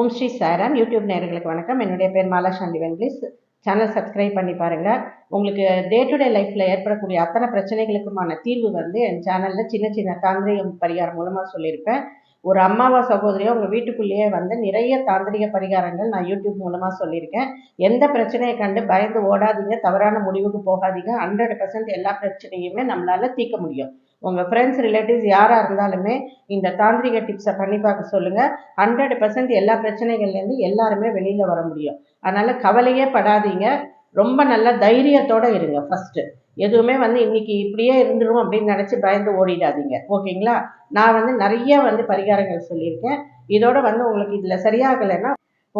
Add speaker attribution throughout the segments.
Speaker 1: ஓம் Sri Sairam YouTube நேர்களுக்கு வணக்கம். என்னுடைய பேர் Mala Sandy Venkatesh. Channel subscribe பண்ணி பாருங்கள் உங்களுக்கு டே டு டே லைஃப்பில் ஏற்படக்கூடிய அத்தனை பிரச்சனைகளுக்குமான தீர்வு வந்து என் சேனலில் சின்ன சின்ன தாந்திரிகம் பரிகாரம் மூலமாக சொல்லியிருப்பேன். ஒரு அம்மாவா சகோதரியோ உங்கள் வீட்டுக்குள்ளேயே வந்து நிறைய தாந்திரிக பரிகாரங்கள் நான் யூடியூப் மூலமாக சொல்லியிருக்கேன். எந்த பிரச்சனையை கண்டு பயந்து ஓடாதீங்க தவறான முடிவுக்கு போகாதீங்க. ஹண்ட்ரட் பர்சன்ட் எல்லா பிரச்சனையுமே நம்மளால் தீர்க்க முடியும். உங்கள் ஃப்ரெண்ட்ஸ் ரிலேட்டிவ்ஸ் யாராக இருந்தாலுமே இந்த தாந்திரிக டிப்ஸை பண்ணி பார்க்க சொல்லுங்கள் ஹண்ட்ரட் பர்சன்ட் எல்லா பிரச்சனைகள்லேருந்து எல்லாருமே வெளியில் வர முடியும். அதனால் கவலையே படாதீங்க. ரொம்ப நல்ல தைரியத்தோடு இருங்க ஃபஸ்ட்டு எதுவுமே வந்து இன்னைக்கு இப்படியே இருந்துடும் அப்படின்னு நினச்சி பயந்து ஓடிடாதீங்க. ஓகேங்களா? நான் வந்து நிறைய வந்து பரிகாரங்கள் சொல்லியிருக்கேன். இதோட வந்து உங்களுக்கு இதில் சரியாகலைன்னா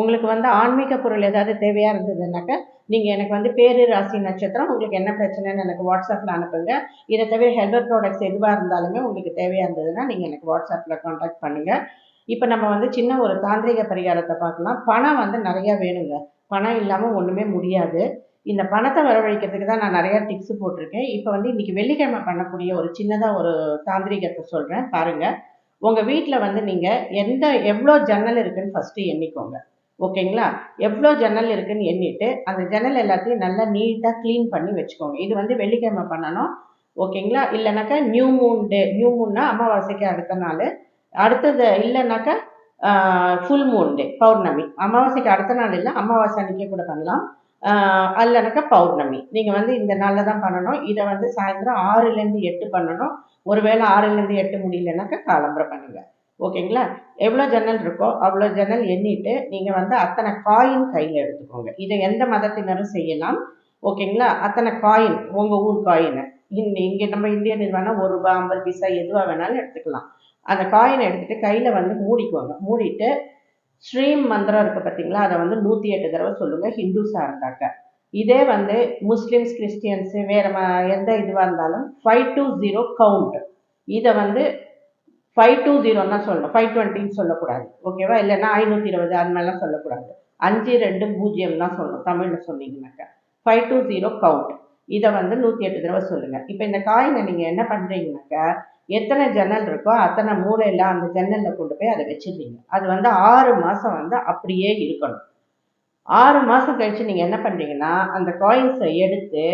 Speaker 1: உங்களுக்கு வந்து ஆன்மீக பொருள் ஏதாவது தேவையாக இருந்ததுனாக்கா நீங்கள் எனக்கு வந்து பேரு ராசி நட்சத்திரம் உங்களுக்கு என்ன பிரச்சனைன்னு எனக்கு வாட்ஸ்அப்பில் அனுப்புங்க. இதை தவிர ஹெல்பர் ப்ராடக்ட்ஸ் எதுவாக இருந்தாலுமே உங்களுக்கு தேவையாக இருந்ததுன்னா நீங்கள் எனக்கு வாட்ஸ்அப்பில் காண்டாக்ட் பண்ணுங்கள் இப்போ நம்ம வந்து சின்ன ஒரு தாந்திரிக பரிகாரத்தை பார்க்கலாம். பணம் வந்து நிறையா வேணுங்க. பணம் இல்லாமல் ஒன்றுமே முடியாது. இந்த பணத்தை வரவழைக்கிறதுக்கு தான் நான் நிறையா டிப்ஸ் போட்டிருக்கேன். இப்போ வந்து இன்றைக்கி வெள்ளிக்கிழமை பண்ணக்கூடிய ஒரு சின்னதாக ஒரு தாந்திரிகத்தை சொல்கிறேன் பாருங்கள் உங்கள் வீட்டில் வந்து நீங்கள் எந்த எவ்வளோ ஜன்னல் இருக்குன்னு ஃபஸ்ட்டு எண்ணிக்கோங்க. ஓகேங்களா? எவ்வளோ ஜன்னல் இருக்குன்னு எண்ணிட்டு அந்த ஜன்னல் எல்லாத்தையும் நல்லா நீட்டாக க்ளீன் பண்ணி வச்சுக்கோங்க. இது வந்து வெள்ளிக்கிழமை பண்ணணும். ஓகேங்களா? இல்லைனாக்கா நியூ மூன் டே நியூ மூன்னா அமாவாசைக்கு அடுத்த நாள். அடுத்தது இல்லைனாக்கா ஃபுல் மூன் டே பௌர்ணமி. அமாவாசைக்கு அடுத்த நாள் இல்லை அமாவாசை அன்றைக்கே கூட பண்ணலாம். அல்லனாக்கா பௌர்ணமி. நீங்கள் வந்து இந்த நாளில் தான் பண்ணணும். இதை வந்து சாயந்தரம் ஆறுலேருந்து எட்டு பண்ணணும். ஒருவேளை ஆறுலேருந்து எட்டு முடியலனாக்கா காலம்பரை பண்ணுங்கள் ஓகேங்களா? எவ்வளோ ஜன்னல் இருக்கோ அவ்வளோ ஜன்னல் எண்ணிட்டு நீங்கள் வந்து அத்தனை காயின் கையில் எடுத்துக்கோங்க. இதை எந்த மதத்தினரும் செய்யலாம். ஓகேங்களா? அத்தனை காயின் உங்கள் ஊர் காயினை இந்த இங்கே நம்ம இந்தியன் இது வேணால் ஒரு ரூபா ஐம்பது பைசா எதுவாக வேணாலும் எடுத்துக்கலாம். அந்த காயினை எடுத்துகிட்டு கையில் வந்து மூடிக்குவாங்க மூடிட்டு ஸ்ரீம் மந்திரம் இருக்குது பார்த்தீங்களா அதை வந்து நூற்றி எட்டு தடவை சொல்லுங்கள் ஹிந்துஸாக இருந்தாக்க. இதே வந்து முஸ்லீம்ஸ் கிறிஸ்டியன்ஸு வேறு எந்த இதுவாக இருந்தாலும் ஃபைவ் டூ ஜீரோ கவுண்ட் இதை வந்து ஃபைவ் டூ ஜீரோன்னா சொல்லணும் ஃபைவ் டுவெண்ட்டின்னு சொல்லக்கூடாது. ஓகேவா? இல்லைன்னா ஐநூற்றி இருபது அது மாதிரிலாம் சொல்லக்கூடாது. அஞ்சு ரெண்டு பூஜ்ஜியம் தான் சொல்லணும் தமிழில் சொன்னீங்கன்னாக்கா. ஃபைவ் டூ ஜீரோ கவுண்ட் இதை வந்து நூற்றி எட்டு தடவை சொல்லுங்கள் இப்போ இந்த காயினை நீங்கள் என்ன பண்ணுறீங்கனாக்கா எத்தனை ஜன்னல் இருக்கோ அத்தனை மூளையில் அந்த ஜன்னலில் கொண்டு போய் அதை வச்சிடுறீங்க. அது வந்து ஆறு மாதம் வந்து அப்படியே இருக்கணும். ஆறு மாதம் கழித்து நீங்கள் என்ன பண்ணுறீங்கன்னா அந்த காயின்ஸை எடுத்து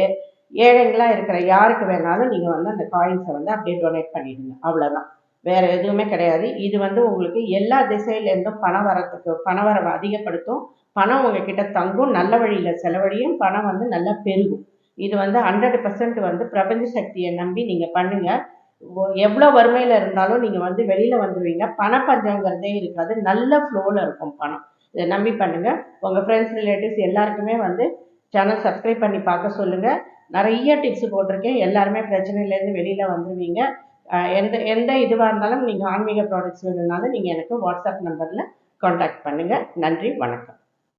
Speaker 1: ஏழைங்களாக இருக்கிற யாருக்கு வேணாலும் நீங்கள் வந்து அந்த காயின்ஸை வந்து அப்படியே டொனேட் பண்ணிடுங்க. அவ்வளோதான் வேறு எதுவுமே கிடையாது. இது வந்து உங்களுக்கு எல்லா திசையிலேருந்தும் பணம் வரத்துக்கு பண வரவை அதிகப்படுத்தும். பணம் உங்ககிட்ட தங்கும். நல்ல வழியில் செலவழியும். பணம் வந்து நல்லா பெருகும். இது வந்து ஹண்ட்ரட் பர்சன்ட் வந்து பிரபஞ்ச சக்தியை நம்பி நீங்கள் பண்ணுங்கள் எவ்வளோ வறுமையில் இருந்தாலும் நீங்கள் வந்து வெளியில் வந்துடுவீங்க பணப்பஞ்சங்கிறதே இருக்காது. நல்ல ஃப்ளோவில் இருக்கும் பணம். இதை நம்பி பண்ணுங்கள் உங்கள் ஃப்ரெண்ட்ஸ் ரிலேட்டிவ்ஸ் எல்லாருக்குமே வந்து சேனல் சப்ஸ்கிரைப் பண்ணி பார்க்க சொல்லுங்கள் நிறைய டிப்ஸ் போட்டிருக்கேன். எல்லாருமே பிரச்சனையிலேருந்து வெளியில் வந்துடுவீங்க எந்த எந்த இதுவாக இருந்தாலும் நீங்கள் ஆன்மீக ப்ராடக்ட்ஸ் வேணும்னாலும் நீங்கள் எனக்கு வாட்ஸ்அப் நம்பரில் காண்டாக்ட் பண்ணுங்கள் நன்றி வணக்கம்.